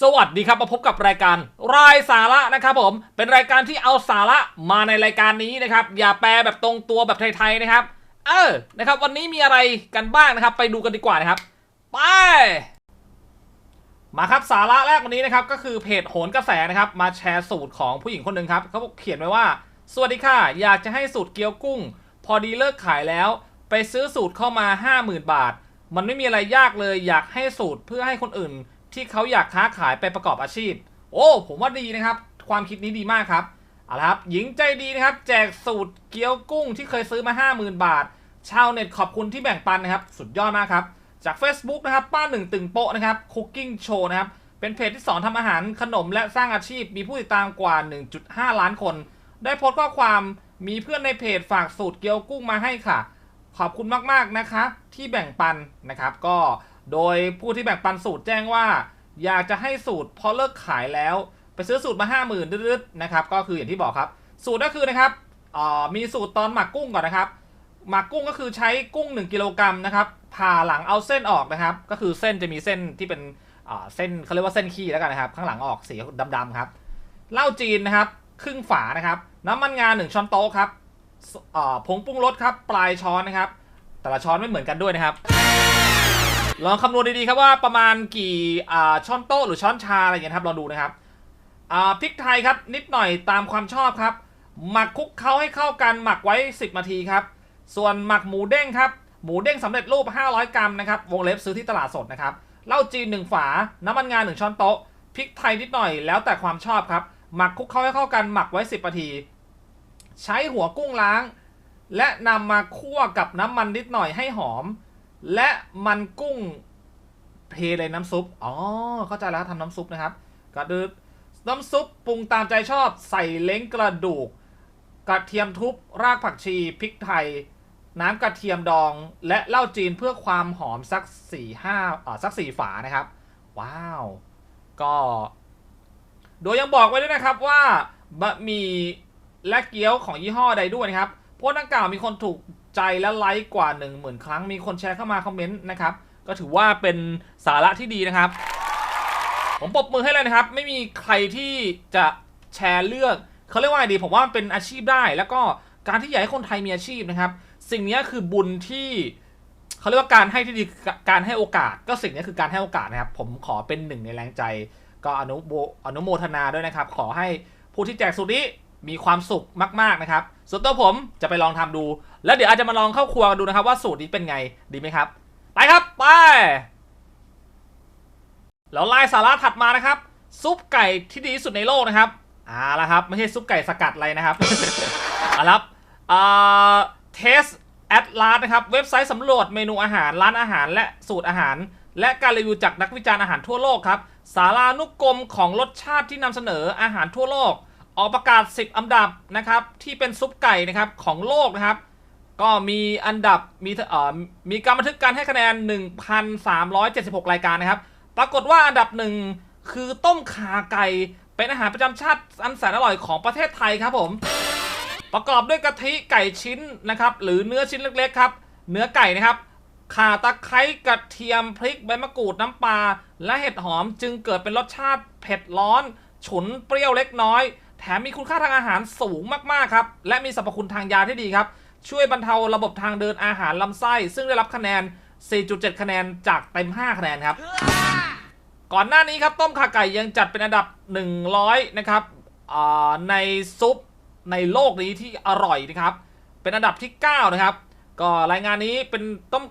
สวัสดีครับมาพบกับรายการรายสาระนะครับผมเป็นรายการที่เอาสาระมาในรายการนี้นะครับ อย่าแปลแบบตรงตัวแบบไทยๆนะครับ เออนะครับวันนี้มีอะไรกันบ้างนะครับ ไปดูกันดีกว่านะครับ ไป มาครับสาระแรกวันนี้นะครับ ก็คือเพจโหนกระแสนะครับ มาแชร์สูตรของผู้หญิงคนหนึ่งครับเขาเขียนไว้ว่า สวัสดีค่ะ อยากจะให้สูตรเกี๊ยวกุ้ง พอดีเลิกขายแล้ว ไปซื้อสูตรเข้ามา 50,000 บาท มันไม่มีอะไรยากเลย อยากให้สูตรเพื่อให้คนอื่น ที่เขาอยากค้าขายไปประกอบอาชีพ โอ้ ผมว่าดีนะครับ ความคิดนี้ดีมากครับเอาละครับ หญิงใจดีนะครับ แจกสูตรเกี๊ยวกุ้งที่เคยซื้อมา 50,000 บาท ชาวเน็ตขอบคุณที่แบ่งปันนะครับ สุดยอดมากครับ จาก Facebook นะครับ ป้าหนึ่งตึงโปะนะครับ Cooking Show นะครับ เป็นเพจที่สอนทำอาหารขนมและสร้างอาชีพ มีผู้ติดตามกว่า 1.5 ล้านคน ได้โพสต์ข้อความมีเพื่อนในเพจฝากสูตรเกี๊ยวกุ้งมาให้ค่ะ ขอบคุณมากๆนะคะ ที่แบ่งปันนะครับ ก็ โดยผู้ที่แบ่งปันสูตรแจ้งว่า อยากจะให้สูตรพอเลิกขายแล้ว ไปซื้อสูตรมา 5 0,000ดืดๆนะครับก็คืออย่างที่บอกครับ สูตรก็คือนะครับมีสูตรตอนหมักกุ้งก่อนนะครับหมักกุ้งก็คือใช้กุ้ง 1กิโลกรัมนะครับผ่าหลังเอาเส้นออกนะครับ ก็คือเส้นจะมีเส้นที่เป็นเส้นเขาเรียกว่าเส้นขี้แล้วกันนะครับ ข้างหลังออกสีดำๆครับเหล้าจีนนะครับครึ่งฝานะครับน้ำมันงา1ช้อนโต๊ะครับผงปรุงรสครับปลายช้อนนะครับ แต่ละช้อนไม่เหมือนกันด้วยนะครับ ลองคำนวณดีๆครับว่าประมาณกี่ช้อนโต๊ะหรือช้อนชาอะไรอย่างเงี้ยครับลองดูนะครับพริกไทยครับนิดหน่อยตามความชอบครับ หมักคลุกเคล้าให้เข้ากันหมักไว้ 10นาทีครับ ส่วนหมักหมูเด้งครับหมูเด้งสำเร็จรูป 500 กรัมนะครับวงเล็บซื้อที่ตลาดสดนะครับเหล้าจีน1ฝา น้ำมันงา1ช้อนโต๊ะพริกไทยนิดหน่อยแล้วแต่ความชอบครับ หมักคลุกเคล้าให้เข้ากันหมักไว้ 10นาที ใช้หัวกุ้งล้าง และนำมาคั่วกับน้ำมันนิดหน่อยให้หอม และมันกุ้งเทเลยน้ำซุป อ๋อ เข้าใจแล้วทำน้ำซุปนะครับก็ดือน้ำซุปปรุงตามใจชอบใส่เล้งกระดูก กระเทียมทุบรากผักชีพริกไทย น้ำกระเทียมดอง และเหล้าจีนเพื่อความหอมสักสี่ห้าอ่าสักสี่ฝานะครับ ว้าว ก็ โดยยังบอกไว้ด้วยนะครับว่าบะหมี่และเกี๊ยวของยี่ห้อใดด้วยนะครับโพสต์ดังกล่าวมีคนถูก ใจและไลค์กว่า 1 0,000 ครั้งมีคนแชร์เข้ามาคอมเมนต์นะครับ ก็ถือว่าเป็นสาระที่ดีนะครับ ผมปรบมือให้เลยนะครับ ไม่มีใครที่จะแชร์เลือกเขาเรียกว่าไงดี ผมว่ามันเป็นอาชีพได้ แล้วก็การที่อยากให้คนไทยมีอาชีพนะครับ สิ่งนี้คือบุญที่เขาเรียกว่าการให้ที่ดีการให้โอกาส ก็สิ่งนี้คือการให้โอกาสนะครับ ผมขอเป็นหนึ่งในแรงใจ ก็อนุโมอนุโมทนาด้วยนะครับ ขอให้ผู้ที่แจกสูตรนี้มีความสุขมาก ๆนะครับ ส่วนตัวผมจะไปลองทำดู แล้วเดี๋ยวอาจจะมาลองเข้าครัวกันดูนะครับว่าสูตรนี้เป็นไงดีไหมครับ ไปครับไป แล้วไล่สาระถัดมานะครับ ซุปไก่ที่ดีที่สุดในโลกนะครับอ่าละครับ ไม่ใช่ซุปไก่สกัดอะไรนะครับเอาละครับอ่าเทสแอดลาสนะครับ เว็บไซต์สำรวจเมนูอาหารร้านอาหารและสูตรอาหาร และการรีวิวจากนักวิจารณ์อาหารทั่วโลกครับ สารานุกรมของรสชาติที่นำเสนออาหารทั่วโลก ออกประกาศ 10 อันดับนะครับ ที่เป็นซุปไก่นะครับของโลกนะครับ ก็มีอันดับมีเอ่อมีการบันทึกการให้คะแนน 1,376 รายการนะครับ ปรากฏว่าอันดับหนึ่งคือต้มขาไก่ เป็นอาหารประจำชาติอันแสนอร่อยของประเทศไทยครับผม ประกอบด้วยกะทิไก่ชิ้นนะครับ หรือเนื้อชิ้นเล็กๆครับ เนื้อไก่นะครับข่าตะไคร้กระเทียมพริกใบมะกรูดน้ำปลาและเห็ดหอมจึงเกิดเป็นรสชาติเผ็ดร้อน ฉุนเปรี้ยวเล็กน้อย แถมมีคุณค่าทางอาหารสูงมากๆครับ และมีสรรพคุณทางยาที่ดีครับ ช่วยบรรเทาระบบทางเดินอาหารลำไส้ ซึ่งได้รับคะแนน 4.7 คะแนนจากเต็ม 5 คะแนนครับ ก่อนหน้านี้ครับต้มข่าไก่ยังจัดเป็นอันดับ 100 นะครับในซุปในโลกนี้ที่อร่อยนะครับ เป็นอันดับที่ 9 นะครับ ก็รายงานนี้เป็นต้ม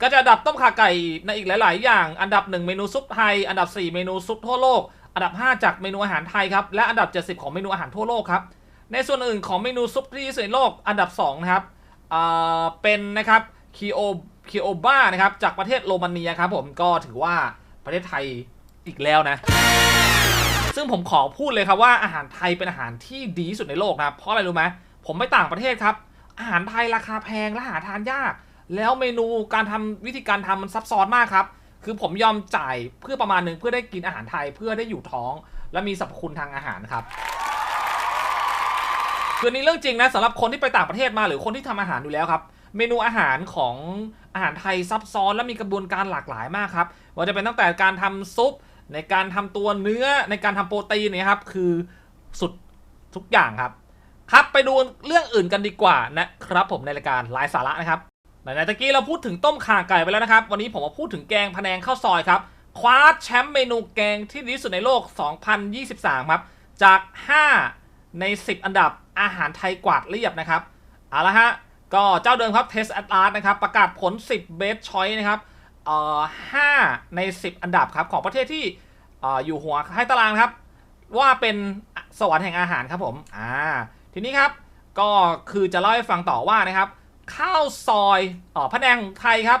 ก็จะอันดับต้มข่าไก่ในอีกหลาย ๆ อย่าง อันดับ 1 เมนูซุปไทย อันดับ 4 เมนูซุปทั่วโลก อันดับ 5 จากเมนูอาหารไทยครับ และอันดับ 70 ของเมนูอาหารทั่วโลกครับ ในส่วนอื่นของเมนูซุปที่ดีสุดในโลกอันดับ2นะครับเป็นนะครับคีโอคีโอบ้านะครับจากประเทศโรมาเนียครับผมก็ถือว่าประเทศไทยอีกแล้วนะ ซึ่งผมขอพูดเลยครับว่าอาหารไทยเป็นอาหารที่ดีที่สุดในโลกนะเพราะอะไรรู้ไหมผมไปต่างประเทศครับ อาหารไทยราคาแพงและหาทานยาก แล้วเมนูการทำวิธีการทำมันซับซ้อนมากครับ คือผมยอมจ่ายเพื่อประมาณหนึ่งเพื่อได้กินอาหารไทยเพื่อได้อยู่ท้อง และมีสรรพคุณทางอาหารครับ คือนี้เรื่องจริงนะสำหรับคนที่ไปต่างประเทศมาหรือคนที่ทำอาหารอยู่แล้วครับ เมนูอาหารของอาหารไทยซับซ้อนและมีกระบวนการหลากหลายมากครับว่าจะเป็นตั้งแต่การทำซุป ในการทำตัวเนื้อในการทำโปรตีนนี่ครับคือสุดทุกอย่างครับ ครับไปดูเรื่องอื่นกันดีกว่านะครับผมในรายการไลฟ์สาระนะครับไหนตะกี้เราพูดถึงต้มข่าไก่ไปแล้วนะครับ วันนี้ผมมาพูดถึงแกงพะแนงข้าวซอยครับ คว้าแชมป์เมนูแกงที่ดีที่สุดในโลก 2023 ครับ จาก 5 ใน 10 อันดับ อาหารไทยกวาดเรียบนะครับเอาละฮะก็เจ้าเดิมครับ Test Atlas นะครับ ประกาศผล 10 Best Choice นะครับเอ่อ5ใน 10 อันดับครับ ของประเทศที่เอ่ออยู่หัวท้ตารางครับ ว่าเป็นสวรรค์แห่งอาหารครับผมอ่าทีนี้ครับก็คือจะเล่าให้ฟังต่อว่านะครับ ข้าวซอยอ๋อพะแนงไทยครับ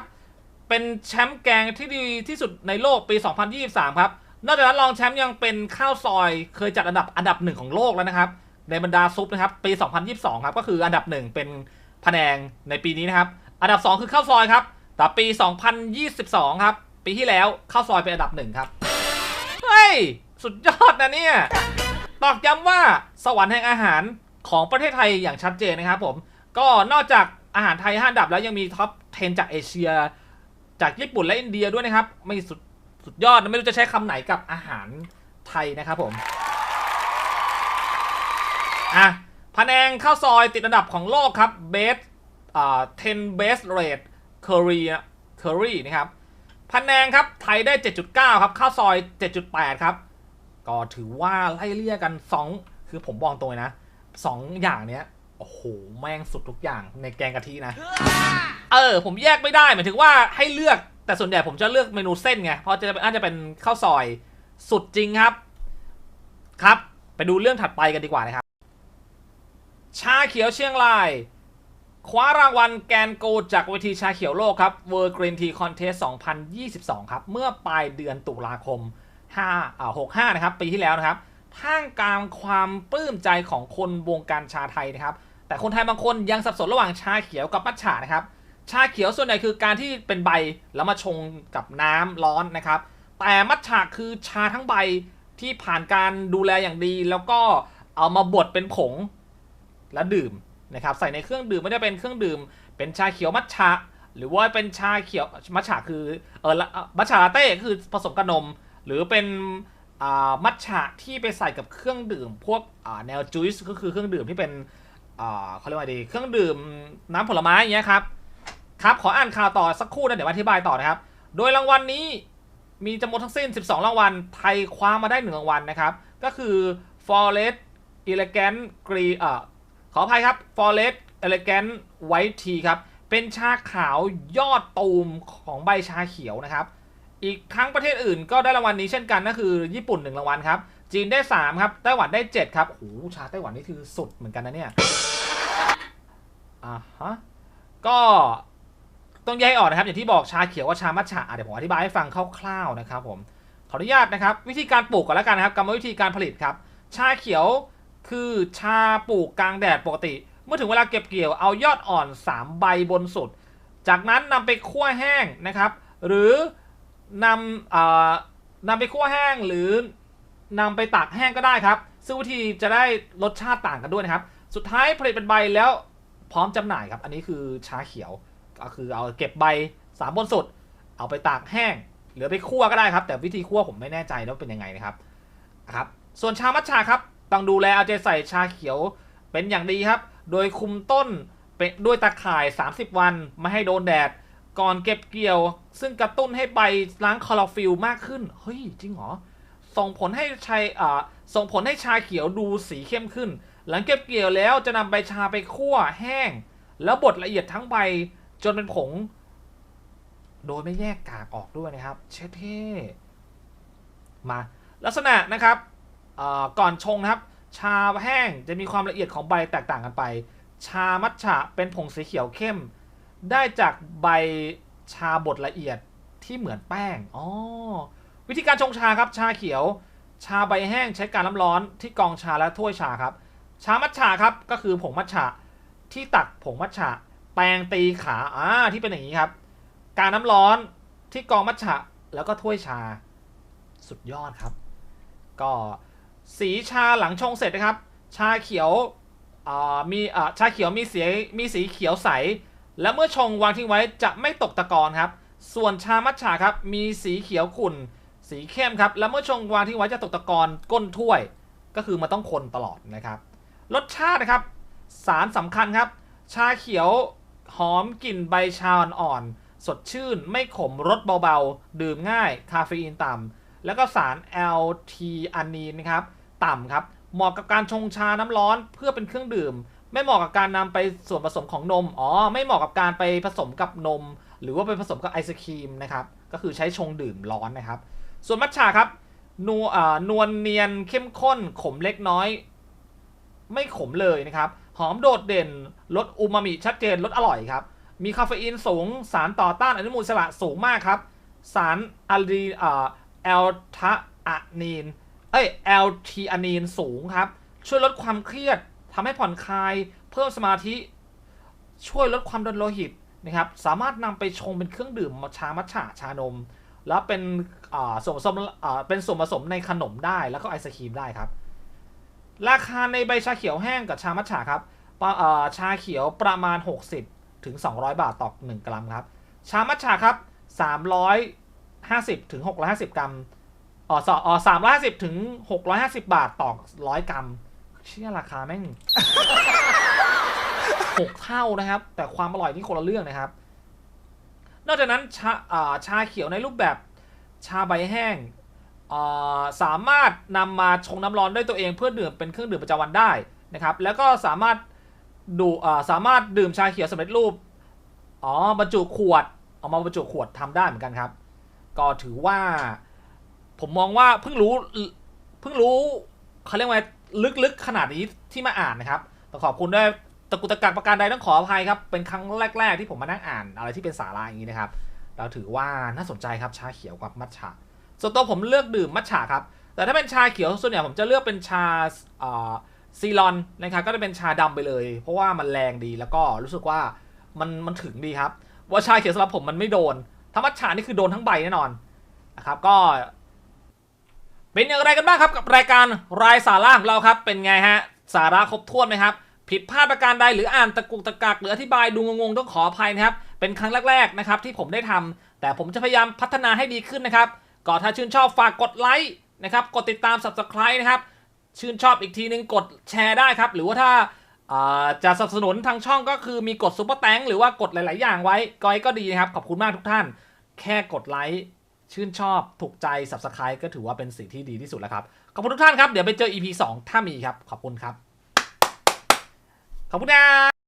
เป็นแชมป์แกงที่ดีที่สุดในโลกปี 2023 ครับ นอกจากนั้นรองแชมป์ยังเป็นข้าวซอยเคยจัดอันดับอันดับหนึ่งของโลกแล้วนะครับ ในบรรดาซุปนะครับปี 2022 ครับก็คืออันดับหนึ่งเป็นพะแนงในปีนี้นะครับ อันดับ 2 คือข้าวซอยครับ แต่ปี 2022 ครับ ปีที่แล้วข้าวซอยเป็นอันดับหนึ่งครับ เฮ้ย สุดยอดนะเนี่ยตอกย้ำว่าสวรรค์แห่งอาหารของประเทศไทยอย่างชัดเจนนะครับผม ก็นอกจากอาหารไทยห้าอันดับแล้วยังมีท็อป 10 จากเอเชีย จากญี่ปุ่นและอินเดียด้วยนะครับ ไม่สุดสุดยอดนะไม่รู้จะใช้คำไหนกับอาหารไทยนะครับผม อะพะแนงข้าวซอยติดอันดับของโลกครับ best อ่า10 best rate curry curry นะครับพะแนงครับไทยได้ 7.9 ครับข้าวซอย 7.8 ครับ ก็ถือว่าไล่เลี่ยกัน 2 คือผมบอกตรงเลยนะ2อย่างเนี้ยโอ้โห แม่งสุดทุกอย่างในแกงกะทินะ เออ ผมแยกไม่ได้หมายถึงว่าให้เลือกแต่ส่วนใหญ่ผมจะเลือกเมนูเส้นไง เพราะจะน่าจะเป็นข้าวซอยสุดจริงครับ ครับ ไปดูเรื่องถัดไปกันดีกว่านะครับ ชาเขียวเชียงราย คว้ารางวัลแกนโกดจากเวทีชาเขียวโลกครับ World Green Tea Contest 2022 ครับ เมื่อปลายเดือนตุลาคม5อ่า65 นะครับ ปีที่แล้วนะครับท่ามกลางความปลื้มใจของคนวงการชาไทยนะครับ แต่คนไทยบางคนยังสับสนระหว่างชาเขียวกับมัทฉะนะครับ ชาเขียวส่วนใหญ่คือการที่เป็นใบแล้วมาชงกับน้ำร้อนนะครับ แต่มัทฉะคือชาทั้งใบที่ผ่านการดูแลอย่างดี แล้วก็เอามาบดเป็นผง แล้วดื่มนะครับใส่ในเครื่องดื่มไม่ได้เป็นเครื่องดื่ม เป็นชาเขียวมัทฉะหรือว่าเป็นชาเขียวมัทฉะคือเออละมัทฉะลาเต้คือผสมกับนม หรือเป็นมัทฉะที่ไปใส่กับเครื่องดื่ม พวกแนวจูสก็คือเครื่องดื่มที่เป็นเขาเรียกว่าดีเครื่องดื่มน้ำผลไม้อย่างเงี้ยครับครับขออ่านข่าวต่อสักครู่นะเดี๋ยวอธิบายต่อนะครับ โดยรางวัลนนี้มีจำนวนทั้งสิ้น 12 รางวัล ไทยคว้ามาได้ 1 รางวัลนะครับ ก็คือ Forest Elegant Green เอ่อ ขออภัยครับ Forest Elegant White Tea ครับ เป็นชาขาวยอดตูมของใบชาเขียวนะครับ อีกทั้งประเทศอื่นก็ได้รางวัลนี้เช่นกันก็คือญี่ปุ่น 1 รางวัลครับ จีนได้ 3 ครับ ไต้หวันได้ 7 ครับโอ้โหชาไต้หวันนี่คือสุดเหมือนกันนะเนี่ยอ่าฮะก็ต้องแยกออกนะครับ อย่างที่บอกชาเขียวกับชามัทฉะอะเดี๋ยวผมอธิบายให้ฟังคร่าวๆนะครับผมขออนุญาตนะครับ วิธีการปลูกก่อนแล้วกันนะครับกรรมวิธีการผลิตครับ ชาเขียว คือชาปลูกกลางแดดปกติ เมื่อถึงเวลาเก็บเกี่ยวเอายอดอ่อน 3 ใบบนสุด จากนั้นนำไปคั่วแห้งนะครับ หรือนำเอ่อนำไปคั่วแห้งหรือนำไปตากแห้งก็ได้ครับ ซึ่งวิธีจะได้รสชาติต่างกันด้วยนะครับ สุดท้ายผลิตเป็นใบแล้วพร้อมจำหน่ายครับ อันนี้คือชาเขียวก็คือเอาเก็บใบสามบนสุด เอาไปตากแห้ง หรือไปคั่วก็ได้ครับ แต่วิธีคั่วผมไม่แน่ใจว่าเป็นยังไงนะครับครับ ส่วนชามัทฉะครับ ต้องดูแลเอาใจใส่ชาเขียวเป็นอย่างดีครับ โดยคุมต้นเป็นด้วยตะข่าย 30 วันไม่ให้โดนแดด ก่อนเก็บเกี่ยว ซึ่งกระตุ้นให้ใบล้างคลอโรฟิลมากขึ้น เฮ้ย จริงเหรอ ส่งผลให้ชายอ่าส่งผลให้ชาเขียวดูสีเข้มขึ้น หลังเก็บเกี่ยวแล้วจะนำใบชาไปคั่วแห้ง แล้วบดละเอียดทั้งใบจนเป็นผง โดยไม่แยกกากออกด้วยนะครับ เชดเท่มาลักษณะนะครับ ก่อนชงนะครับ ชาแห้งจะมีความละเอียดของใบแตกต่างกันไป ชามัทฉะเป็นผงสีเขียวเข้ม ได้จากใบชาบดละเอียดที่เหมือนแป้งอ๋อวิธีการชงชาครับ ชาเขียว ชาใบแห้งใช้การน้ำร้อนที่กองชาและถ้วยชาครับ ชามัทฉะครับก็คือผงมัทฉะที่ตักผงมัทฉะแปรงตีขาอ่าที่เป็นอย่างนี้ครับ การน้ำร้อนที่กองมัทฉะแล้วก็ถ้วยชา สุดยอดครับ ก็ สีชาหลังชงเสร็จนะครับ ชาเขียวมีชาเขียวมีสีมีสีเขียวใส และเมื่อชงวางทิ้งไว้จะไม่ตกตะกอนครับ ส่วนชามัทฉะครับมีสีเขียวขุ่น สีเข้มครับแล้วเมื่อชงวางที่ไว้จะตกตะกอนก้นถ้วย ก็คือมันต้องคนตลอดนะครับ รสชาตินะครับ สารสำคัญครับ ชาเขียวหอมกลิ่นใบชาอ่อนๆสดชื่น ไม่ขมรสเบาๆ ดื่มง่าย คาเฟอีนต่ำ แล้วก็สารแอลทีอานีนะครับต่ำครับ เหมาะกับการชงชาน้ำร้อนเพื่อเป็นเครื่องดื่ม ไม่เหมาะกับการนำไปส่วนผสมของนม อ๋อ ไม่เหมาะกับการไปผสมกับนม หรือว่าไปผสมกับไอศครีมนะครับ ก็คือใช้ชงดื่มร้อนนะครับ ส่วนมัทฉะครับนัวอ่านวลเนียนเข้มข้น ขมเล็กน้อย ไม่ขมเลยนะครับ หอมโดดเด่นรสอูมามิชัดเจนรสอร่อยครับ มีคาเฟอีนสูง สารต่อต้านอนุมูลอิสระสูงมากครับ สารอะลีอ่า แอลทาอะนีน เอ้ยแอลทีอานีนสูงครับ ช่วยลดความเครียดทำให้ผ่อนคลาย เพิ่มสมาธิ ช่วยลดความดันโลหิตนะครับ สามารถนำไปชงเป็นเครื่องดื่มชามัทฉะชานม แล้วเป็นอ่าส่วนผสมอ่าเป็นส่วนผสมในขนมได้แล้วก็ไอศครีมได้ครับ ราคาในใบชาเขียวแห้งกับชามัทฉะครับชาเขียวประมาณ 60ถึง200 บาทต่อ 1 กรัมครับ ชามัทฉะครับ 350 ถึง 650 กรัมอ๋อสอ๋อ350ถึง650บาทต่อ100กรัม เชื่อราคาแม่งหกเท่านะครับ แต่ความอร่อยที่คนละเรื่องนะครับ นอกจากนั้นชาชาเขียวในรูปแบบชาใบแห้งสามารถนำมาชงน้ำร้อนด้วยตัวเองเพื่อดื่มเป็นเครื่องดื่มประจำวันได้นะครับ แล้วก็สามารถดูสามารถดื่มชาเขียวสำเร็จรูปอ๋อบรรจุขวด เอามาบรรจุขวดทำได้เหมือนกันครับ ก็ถือว่า ผมมองว่าเพิ่งรู้เพิ่งรู้เขาเรียกว่าลึกๆขนาดนี้ที่มาอ่านนะครับต้องขอบคุณด้วยตะกุตะกักประการใดต้องขออภัยครับ เป็นครั้งแรก ๆ ที่ผมมานั่งอ่าน อะไรที่เป็นสาระอย่างนี้นะครับเราถือว่าน่าสนใจครับชาเขียวกับมัทฉะส่วนตัวผมเลือกดื่มมัทฉะครับ แต่ถ้าเป็นชาเขียวส่วนใหญ่ผมจะเลือกเป็นชาซีลอนนะครับก็จะเป็นชาดำไปเลย เพราะว่ามันแรงดีแล้วก็รู้สึกว่ามันมันถึงดีครับ ว่าชาเขียวสำหรับผมมันไม่โดน ถ้ามัทฉะนี่คือโดนทั้งใบแน่นอนนะครับก็ เป็นอย่างไรกันบ้างครับกับรายการรายสาระของเราครับ เป็นไงฮะสาระครบถ้วนไหมครับ ผิดพลาดประการใดหรืออ่านตะกุกตะกักหรืออธิบายดูงงๆต้องขออภัยนะครับ เป็นครั้งแรกๆนะครับที่ผมได้ทำแต่ผมจะพยายามพัฒนาให้ดีขึ้นนะครับก็ถ้าชื่นชอบฝากกดไลค์นะครับกดติดตาม subscribe นะครับชื่นชอบอีกทีนึงกดแชร์ได้ครับ หรือว่าถ้า จะสนับสนุนทางช่องก็คือมีกดซุปเปอร์แตงหรือว่ากดหลาย ๆ อย่างไว้ก็ก็ดีนะครับ ขอบคุณมากทุกท่าน แค่กดไลค์ชื่นชอบถูกใจ subscribe ก็ถือว่าเป็นสิ่งที่ดีที่สุดแล้วครับ ขอบคุณทุกท่านครับ เดี๋ยวไปเจอ EP 2 ถ้ามีครับ ขอบคุณครับ ขอบคุณนะ